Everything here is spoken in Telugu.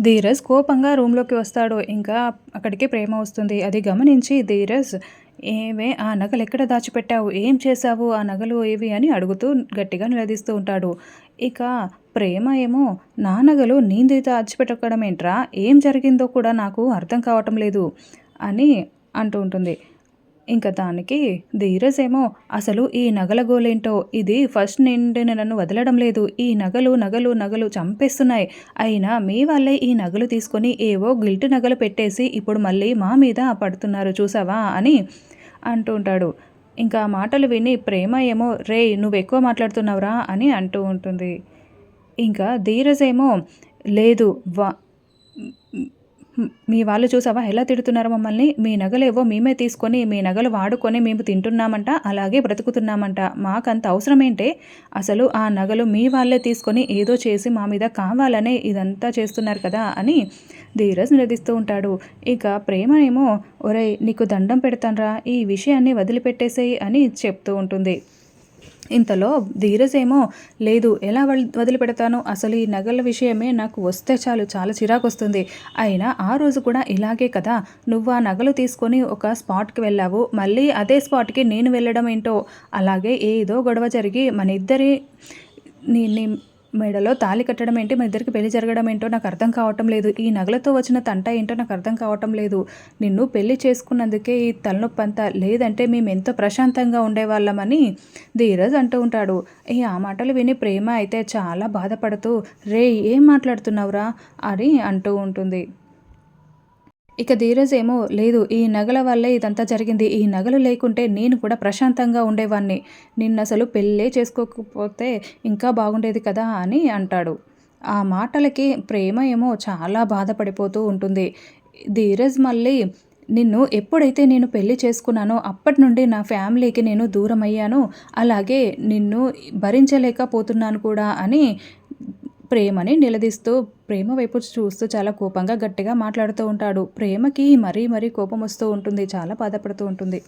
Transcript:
ధీరజ్ కోపంగా రూమ్లోకి వస్తాడు. ఇంకా అక్కడికి ప్రేమ వస్తుంది. అది గమనించి ధీరజ్ ఏమే ఆ నగలు ఎక్కడ దాచిపెట్టావు? ఏం చేశావు? ఆ నగలు ఏవి? అని అడుగుతూ గట్టిగా నిలదీస్తూ ఉంటాడు. ఇక ప్రేమ ఏమో నా నగలు నీంది దాచిపెట్టడం ఏంట్రా ఏం జరిగిందో కూడా నాకు అర్థం కావటం లేదు అని అంటూ ఉంటుంది. ఇంకా దానికి ధీరజ్ ఏమో అసలు ఈ నగల గోలేంటో ఇది ఫస్ట్ నుండి నన్ను వదలడం లేదు. ఈ నగలు నగలు నగలు చంపేస్తున్నాయి. అయినా మీ వాళ్ళే ఈ నగలు తీసుకొని ఏవో గిల్ట్ నగలు పెట్టేసి ఇప్పుడు మళ్ళీ మా మీద పడుతున్నారు చూసావా అని అంటూ ఉంటాడు. ఇంకా మాటలు విని ప్రేమ ఏమో రే నువ్వు ఎక్కువ మాట్లాడుతున్నావురా అని అంటూ ఉంటుంది. ఇంకా ధీరజ్ ఏమో లేదు వా మీ వాళ్ళు చూసావా? ఎలా తిడుతున్నారు మమ్మల్ని? మీ నగలేవో మేమే తీసుకొని మీ నగలు వాడుకొని మేము తింటున్నామంట అలాగే బ్రతుకుతున్నామంట. మాకంత అవసరం అసలు ఆ నగలు మీ వాళ్ళే తీసుకొని ఏదో చేసి మా మీద కావాలనే ఇదంతా చేస్తున్నారు కదా అని ధీరజ్ నిలదీస్తూ ఉంటాడు. ఇక ప్రేమ ఏమో ఒరే నీకు దండం పెడతాన్రా ఈ విషయాన్ని వదిలిపెట్టేసేయి అని చెప్తూ ఉంటుంది. ఇంతలో ధీరజ్ ఏమో లేదు ఎలా వదిలిపెడతాను? అసలు ఈ నగల విషయమే నాకు వస్తే చాలు చాలా చిరాకు వస్తుంది అయినా ఆ రోజు కూడా ఇలాగే కదా. నువ్వు ఆ నగలు తీసుకొని ఒక స్పాట్కి వెళ్ళావు. మళ్ళీ అదే స్పాట్కి నేను వెళ్ళడం ఏంటో? అలాగే ఏదో గొడవ జరిగి మన ఇద్దరి నీ మెడలో తాళి కట్టడం ఏంటి? మా ఇద్దరికి పెళ్ళి జరగడం ఏంటో నాకు అర్థం కావటం లేదు. ఈ నగలతో వచ్చిన తంట ఏంటో నాకు అర్థం కావటం లేదు. నిన్ను పెళ్ళి చేసుకున్నందుకే ఈ తలనొప్పి అంతా లేదంటే మేము ఎంతో ప్రశాంతంగా ఉండేవాళ్ళమని ధీరజ్ అంటూ ఉంటాడు. ఈ ఆ మాటలు విని ప్రేమ అయితే చాలా బాధపడుతూ రే ఏం మాట్లాడుతున్నావురా? అని అంటూ ఉంటుంది. ఇక ధీరజ్ ఏమో లేదు ఈ నగల వల్లే ఇదంతా జరిగింది. ఈ నగలు లేకుంటే నేను కూడా ప్రశాంతంగా ఉండేవాడిని నిన్ను అసలు పెళ్ళే చేసుకోకపోతే ఇంకా బాగుండేది కదా అని అంటాడు. ఆ మాటలకి ప్రేమ ఏమో చాలా బాధపడిపోతూ ఉంటుంది. ధీరజ్ మళ్ళీ నిన్ను ఎప్పుడైతే నేను పెళ్ళి చేసుకున్నానో అప్పటి నుండి నా ఫ్యామిలీకి నేను దూరం అయ్యాను అలాగే నిన్ను భరించలేకపోతున్నాను కూడా అని ప్రేమని నిలదీస్తూ ప్రేమ వైపు చూస్తూ చాలా కోపంగా గట్టిగా మాట్లాడుతూ ఉంటాడు. ప్రేమకి మరీ మరీ కోపం వస్తూ ఉంటుంది. చాలా బాధపడుతూ ఉంటుంది.